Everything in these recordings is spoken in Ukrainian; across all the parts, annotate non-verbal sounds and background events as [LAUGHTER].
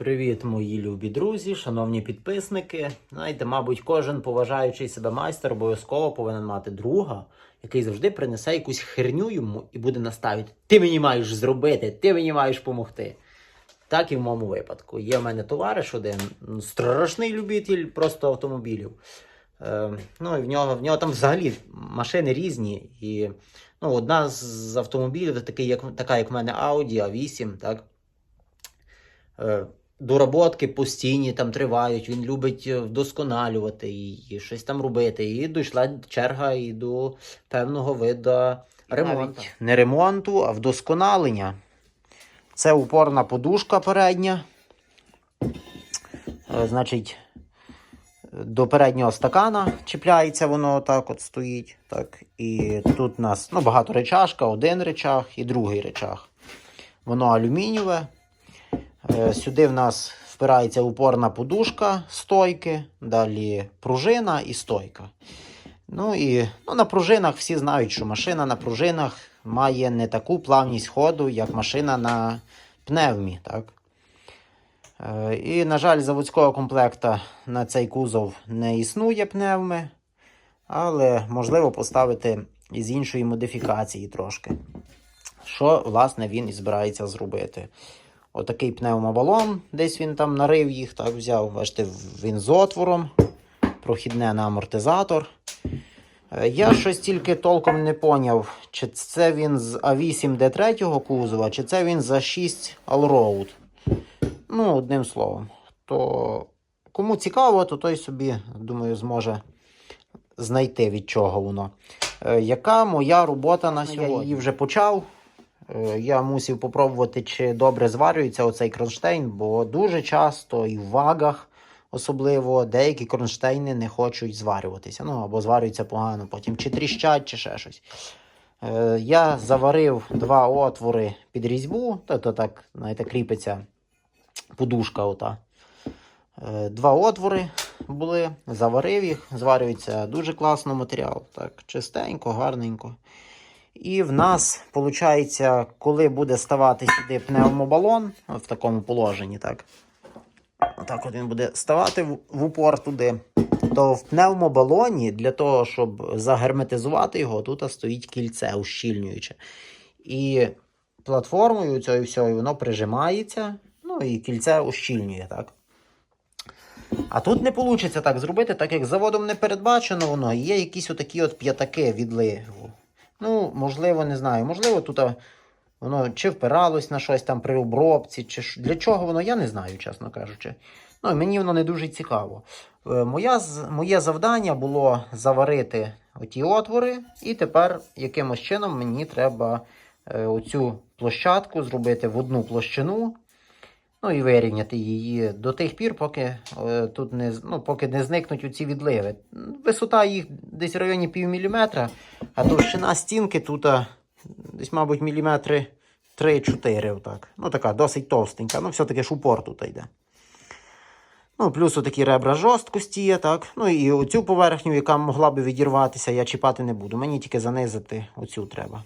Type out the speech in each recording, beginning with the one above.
Привіт, мої любі друзі, шановні підписники. Знаєте, мабуть, кожен поважаючий себе майстер обов'язково повинен мати друга, який завжди принесе якусь херню йому і буде наставити. Ти мені маєш зробити, ти мені маєш допомогти. Так і в моєму випадку. Є в мене товариш один, ну, страшний любитель просто автомобілів. Е, ну і в нього, в нього там взагалі машини різні. І ну, одна з автомобілів, такий, як, така, як в мене Audi A8, так. Е, Доработки постійні там тривають, він любить е, вдосконалювати і, і щось там робити. І дійшла черга і до певного виду ремонту. Не ремонту, а вдосконалення. Це упорна подушка передня. Е, Значить, до переднього стакана чіпляється воно отак от стоїть. Так. І тут у нас ну, багато речашка, один речах і другий речах. Воно алюмінієве. Е, Сюди в нас впирається упорна подушка стойки, далі пружина і стойка. Ну і ну, на пружинах всі знають, що машина на пружинах має не таку плавність ходу, як машина на пневмі. Так? Е, І, на жаль, заводського комплекта на цей кузов не існує пневми, але можливо поставити із іншої модифікації трошки. Що, власне, він і збирається зробити. Отакий пневмобалон, десь він там нарив їх, так взяв. Бачите, він з отвором, прохідне на амортизатор. Е, Я щось тільки толком не поняв, чи це він з А8 Д3 кузова, чи це він за 6 Allroad. Ну, одним словом. То кому цікаво, то той собі, думаю, зможе знайти від чого воно. Е, Яка моя робота на сьогодні? Я її вже почав. Я мусив попробувати, чи добре зварюється оцей кронштейн, бо дуже часто і в вагах, особливо, деякі кронштейни не хочуть зварюватися. Ну або зварюються погано, потім чи тріщать, чи ще щось. Е, Я заварив два отвори під різьбу, тобто так, знаєте, кріпиться подушка. ота. Е, Два отвори були, заварив їх, зварюється дуже класно матеріал. Так, чистенько, гарненько. І в нас, виходить, коли буде ставати сюди пневмобалон, в такому положенні, так. Отак от він буде ставати в, упор туди. То в пневмобалоні для того, щоб загерметизувати його, тут стоїть кільце ущільнююче. І платформою цією всьою воно прижимається, ну і кільце ущільнює, так. А тут не вийде так зробити, так як заводом не передбачено воно, є якісь отакі от п'ятаки відливу. Ну, можливо, не знаю. Можливо, тут воно чи впиралось на щось там при обробці, чи для чого воно, я не знаю, чесно кажучи. Ну, мені воно не дуже цікаво. Е, Моя, моє завдання було заварити оті отвори, і тепер якимось чином мені треба е, оцю площадку зробити в одну площину. Ну і вирівняти її до тих пір, поки е, тут не, ну, поки не зникнуть оці відливи. Висота їх десь в районі пів міліметра, а товщина стінки тут а, десь, мабуть, міліметри 3-4. Отак. Ну, така досить товстенька. Ну, все-таки ж упор тут йде. Ну, плюс отакі ребра жорсткості є, так. Ну і оцю поверхню, яка могла би відірватися, я чіпати не буду. Мені тільки занизити оцю треба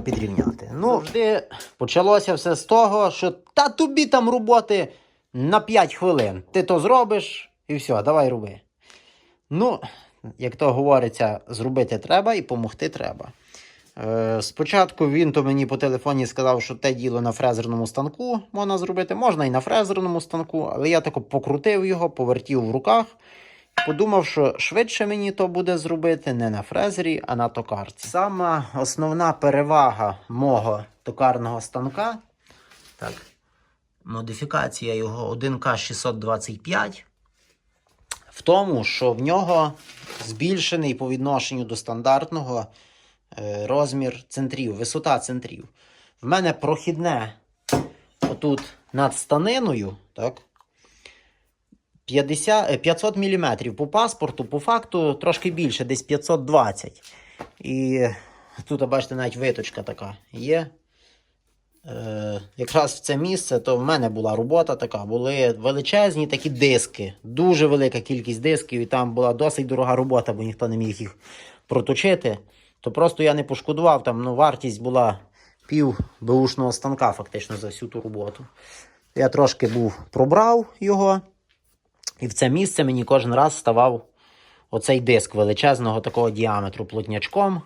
підрівняти. Ну, завжди почалося все з того, що та тобі там роботи на 5 хвилин. Ти то зробиш і все, давай роби. Ну, як то говориться, зробити треба і допомогти треба. Е, спочатку він то мені по телефоні сказав, що те діло на фрезерному станку можна зробити. Можна і на фрезерному станку, але я тако покрутив його, повертів в руках. Подумав, що швидше мені то буде зробити не на фрезері, а на токарці. Сама основна перевага мого токарного станка. Так, модифікація його 1К625. В тому, що в нього збільшений по відношенню до стандартного е, розмір центрів, висота центрів. В мене прохідне отут над станиною, так, 50, е, 500 мм по паспорту, по факту трошки більше, десь 520. І тут, бачите, навіть виточка така є. Е, якраз в це місце, то в мене була робота така, були величезні такі диски, дуже велика кількість дисків, і там була досить дорога робота, бо ніхто не міг їх проточити. То просто я не пошкодував, там ну, вартість була пів беушного станка фактично за всю ту роботу. Я трошки був пробрав його, і в це місце мені кожен раз ставав оцей диск величезного такого діаметру плотнячком.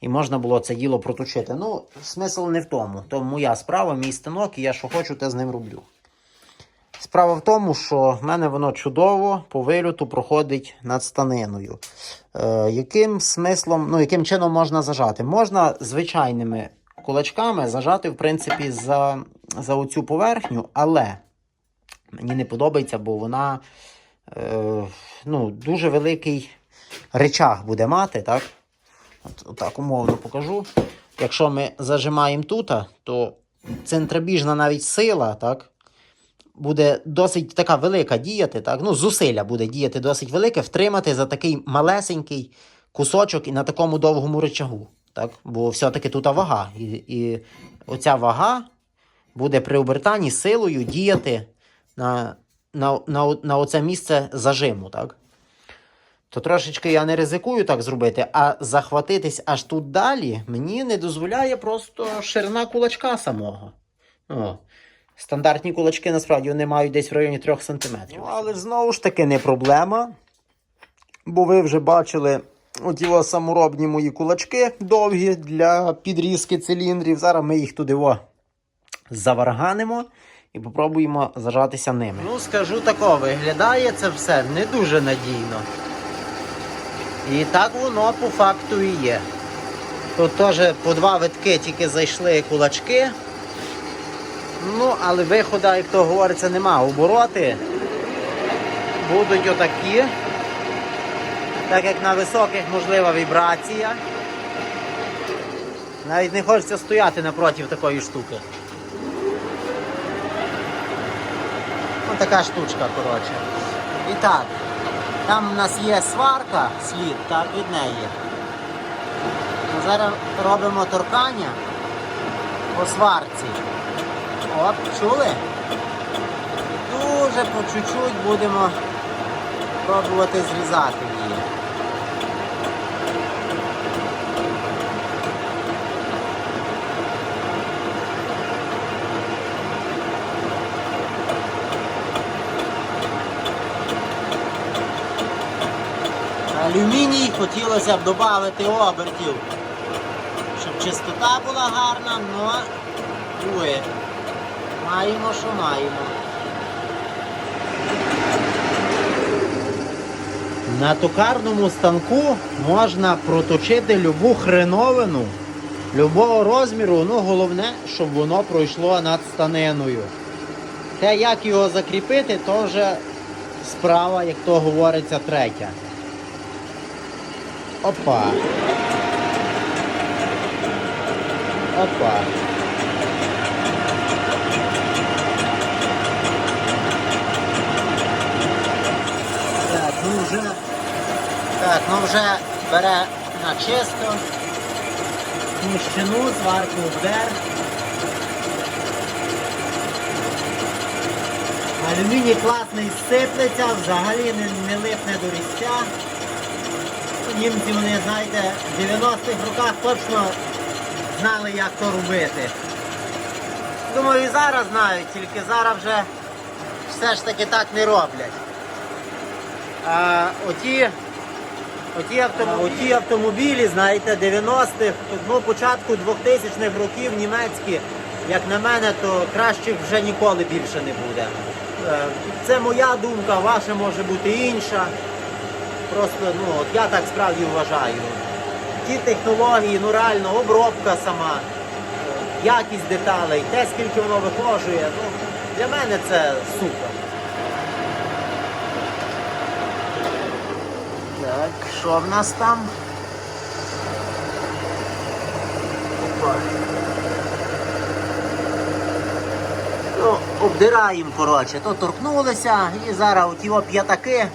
І можна було це діло проточити. Ну, смисл не в тому. То моя справа, мій станок, і я що хочу, те з ним роблю. Справа в тому, що в мене воно чудово по вильоту проходить над станиною. Е, яким смислом, ну, яким чином можна зажати? Можна звичайними кулачками зажати, в принципі, за, за оцю поверхню, але мені не подобається, бо вона е, ну, дуже великий речах буде мати, так? От, отак умовно покажу. Якщо ми зажимаємо тут, то центробіжна навіть сила, так? Буде досить така велика діяти, так? Ну, зусилля буде діяти досить велике, втримати за такий малесенький кусочок і на такому довгому рычагу. Так? Бо все-таки тут вага. І, і оця вага буде при обертанні силою діяти на, на, на, на оце місце зажиму. Так? То трошечки я не ризикую так зробити, а захватитись аж тут далі мені не дозволяє просто ширина кулачка самого. О. Стандартні кулачки насправді вони мають десь в районі 3 см. Ну, але знову ж таки не проблема. Бо ви вже бачили оті саморобні мої кулачки довгі для підрізки циліндрів. Зараз ми їх туди о, заварганимо і попробуємо зажатися ними. Ну, скажу тако, виглядає це все не дуже надійно. І так воно по факту і є. Тут теж по два витки тільки зайшли кулачки. Ну, але виходу, як то говориться, нема. Обороти будуть отакі. Так як на високих можлива вібрація. Навіть не хочеться стояти напроти такої штуки. Така штучка, коротше. І так, там у нас є сварка, слід, так, від неї. Ми зараз робимо торкання по сварці. Оп, чули? Дуже по чуть-чуть будемо пробувати зрізати її. Алюміній хотілося б додати обертів, щоб чистота була гарна, але друге. Маємо, що маємо. На токарному станку можна проточити любу хреновину любого розміру, ну головне, щоб воно пройшло над станиною. Те, як його закріпити, то вже справа, як то говориться, третя. Опа. Опа. Так, ну вже, так, ну вже бере на чисто. Мужчину, зварку вдер. Алюміній класний сиплеться, взагалі не, не липне до різця. Німці вони, знаєте, в 90-х роках точно знали, як то робити. Думаю, і зараз знають, тільки зараз вже все ж таки так не роблять. А, оті, оті, автомобілі, оті автомобілі, знаєте, 90-х, ну, початку 2000-х років німецькі, як на мене, то кращих вже ніколи більше не буде. Е, Це моя думка, ваша може бути інша. Просто ну, от я так справді вважаю. Ті технології, ну реально, обробка сама, якість деталей, те, скільки воно вихожує, ну, для мене це супер. Так, що в нас там? Ну, обдираємо, коротше, то торкнулися і зараз оті о п'ятаки,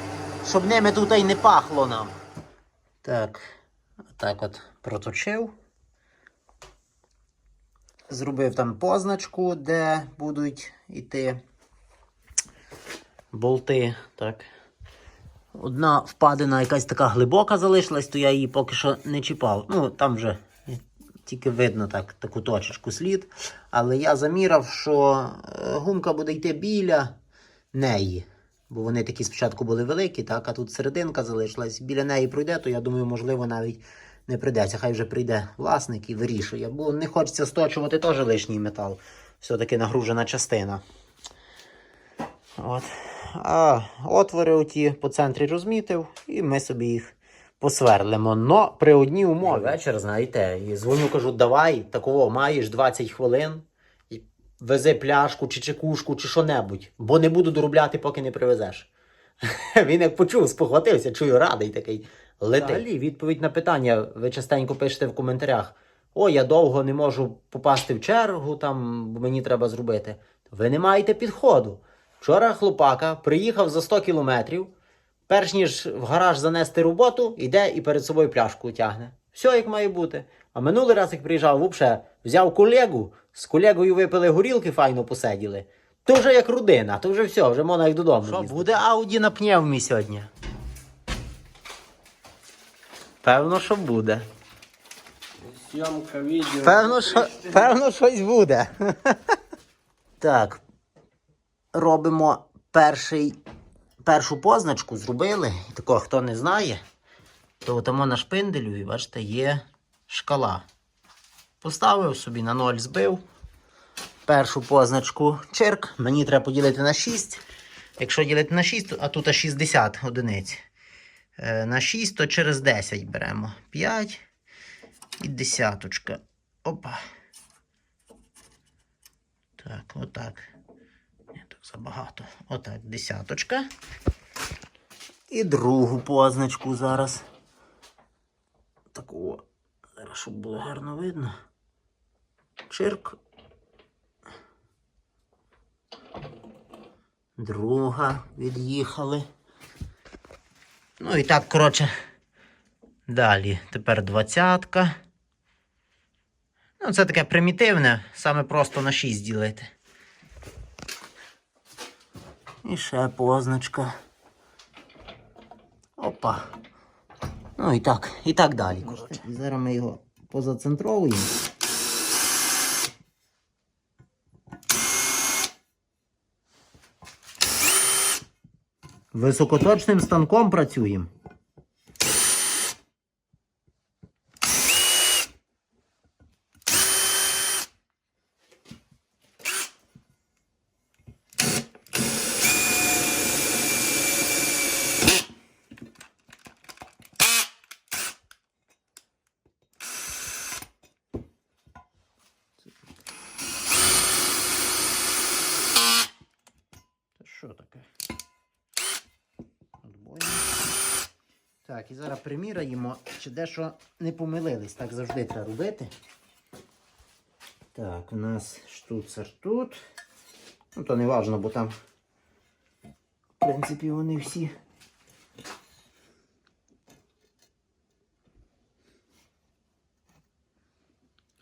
щоб ними тут і не пахло нам. Так, так от проточив. Зробив там позначку, де будуть йти болти. Так. Одна впадина якась така глибока залишилась, то я її поки що не чіпав. Ну, там вже тільки видно так, таку точечку слід. Але я заміряв, що е, гумка буде йти біля неї. Бо вони такі спочатку були великі, так, а тут серединка залишилась. Біля неї пройде, то я думаю, можливо, навіть не прийдеться. Хай вже прийде власник і вирішує. Бо не хочеться сточувати теж лишній метал. Все-таки нагружена частина. От. А отвори оті по центрі розмітив, і ми собі їх посверлимо. Но при одній умові. Вечір, знаєте, і дзвоню, кажу, давай, такого маєш 20 хвилин. Вези пляшку чи чекушку, чи що-небудь, бо не буду доробляти, поки не привезеш. [LAUGHS] Він як почув, спохватився, чую, радий такий. Лети. Взагалі, відповідь на питання ви частенько пишете в коментарях. О, я довго не можу попасти в чергу, там, бо мені треба зробити. Ви не маєте підходу. Вчора хлопака приїхав за 100 кілометрів, перш ніж в гараж занести роботу, йде і перед собою пляшку тягне. Все як має бути. А минулий раз, як приїжджав, взагалі взяв колегу, з колегою випили горілки, файно посиділи. То вже як родина, то вже все, вже можна як додому. Що, буде Ауді на пневмі сьогодні? Певно, що буде. Зйомка відео. Певно, що, певно, щось буде. [LAUGHS] так. Робимо перший, першу позначку, зробили. І Такого, хто не знає, то тому на шпинделю, і бачите, є шкала. Поставив собі на 0 збив. Першу позначку чирк. Мені треба поділити на 6. Якщо ділити на 6, то- а тут 60 одиниць. Е, На 6, то через 10 беремо. 5 і десяточка. Опа. Так, отак. Ні, так забагато. Отак, десяточка. І другу позначку зараз. Таку. Зараз, щоб було гарно видно. Чирк. Друга від'їхали. Ну і так, коротше. Далі, тепер двадцятка. Ну, це таке примітивне, саме просто на 6 ділити. І ще позначка. Опа. Ну і так, і так далі. Коротше. Зараз ми його позацентровуємо. Високоточним станком працюємо. Це що таке? Отбойник. Так, і зараз приміряємо, чи дещо не помилились. Так завжди треба робити. Так, у нас штуцер тут. Ну, то не важно, бо там, в принципі, вони всі.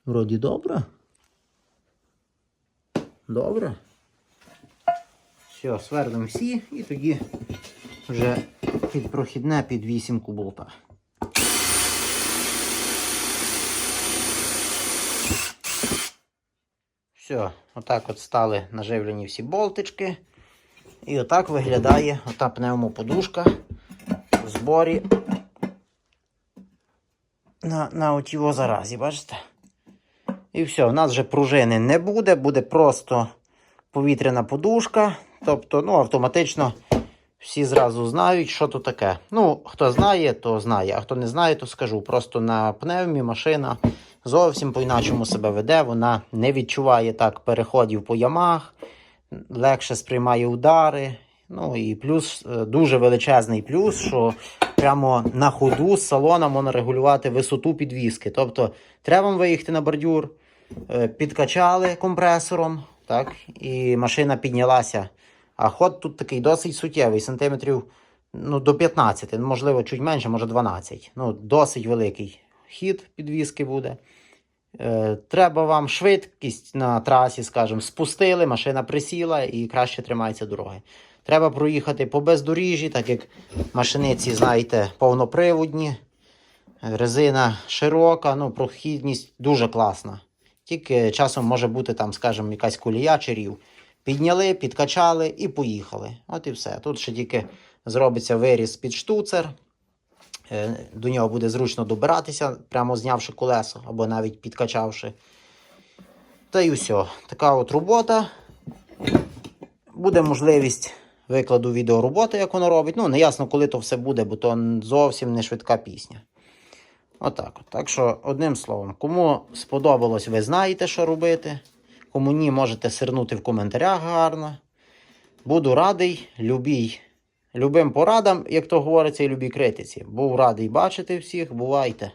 Вроді добре. Добре. Все, свернемо всі і тоді вже під прохідне під вісімку болта. Все, отак от стали наживлені всі болтички. І отак виглядає ота пневмоподушка в зборі на, на отій о заразі, бачите? І все, у нас вже пружини не буде, буде просто повітряна подушка. Тобто, ну, автоматично всі зразу знають, що то таке. Ну, хто знає, то знає, а хто не знає, то скажу. Просто на пневмі машина зовсім по-іначому себе веде. Вона не відчуває так переходів по ямах, легше сприймає удари. Ну і плюс е, дуже величезний плюс, що прямо на ходу з салона можна регулювати висоту підвіски. Тобто, треба вам виїхати на бордюр, е, підкачали компресором, так, і машина піднялася. А ход тут такий досить суттєвий, сантиметрів ну, до 15, ну, можливо, чуть менше, може 12. Ну, досить великий хід підвіски буде. Е, треба вам швидкість на трасі, скажімо, спустили, машина присіла і краще тримається дороги. Треба проїхати по бездоріжжі, так як машиниці, знаєте, повноприводні. Резина широка, ну, прохідність дуже класна. Тільки часом може бути там, скажімо, якась колія чи рів. Підняли, підкачали і поїхали. От і все. Тут ще тільки зробиться виріз під штуцер. Е, До нього буде зручно добиратися, прямо знявши колесо або навіть підкачавши. Та й усе. Така от робота. Буде можливість викладу відео роботи, як воно робить. Ну, не ясно, коли то все буде, бо то зовсім не швидка пісня. Отак. от. Так що, одним словом, кому сподобалось, ви знаєте, що робити. Кому ні, можете сирнути в коментарях гарно. Буду радий, любій, любим порадам, як то говориться, і любій критиці. Був радий бачити всіх, бувайте.